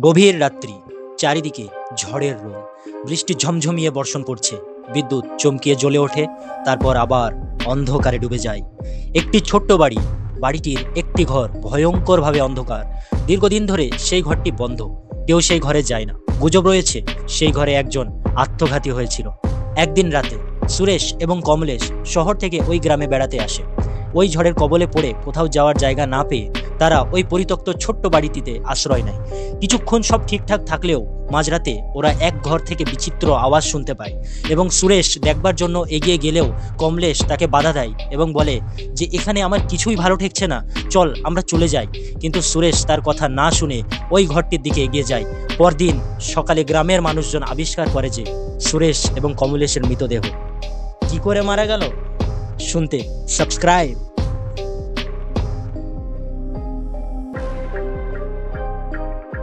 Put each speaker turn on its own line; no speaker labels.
গভীর রাত্রি, চারিদিকে ঝড়ের রোল বৃষ্টি ঝমঝমিয়ে বর্ষণ করছে। বিদ্যুৎ চমকিয়ে জ্বলে ওঠে, তারপর আবার অন্ধকারে ডুবে যায়। একটি ছোট্ট বাড়ি, বাড়িটির একটি ঘর ভয়ঙ্করভাবে অন্ধকার। দীর্ঘদিন ধরে সেই ঘরটি বন্ধ, কেউ সেই ঘরে যায় না। গুজব রয়েছে, সেই ঘরে একজন আত্মঘাতী হয়েছিল। একদিন রাতে সুরেশ এবং কমলেশ শহর থেকে ওই গ্রামে বেড়াতে আসে। ওই ঝড়ের কবলে পড়ে কোথাও যাওয়ার জায়গা না পেয়ে তারা ওই পরিত্যক্ত ছোট্ট বাড়িটিতে আশ্রয় নেয়। কিছুক্ষণ সব ঠিকঠাক থাকলেও মাঝরাতে ওরা এক ঘর থেকে বিচিত্র আওয়াজ শুনতে পায় এবং সুরেশ দেখবার জন্য এগিয়ে গেলেও কমলেশ তাকে বাধা দেয় এবং বলে যে, এখানে আমার কিছুই ভালো ঠেকছে না। চল, আমরা চলে যাই। কিন্তু সুরেশ তার কথা না শুনে ওই ঘরটির দিকে এগিয়ে যায়। পরদিন সকালে গ্রামের মানুষজন আবিষ্কার করে যে সুরেশ এবং কমলেশের মৃতদেহ। কি করে মারা গেল? শুনতে সাবস্ক্রাইব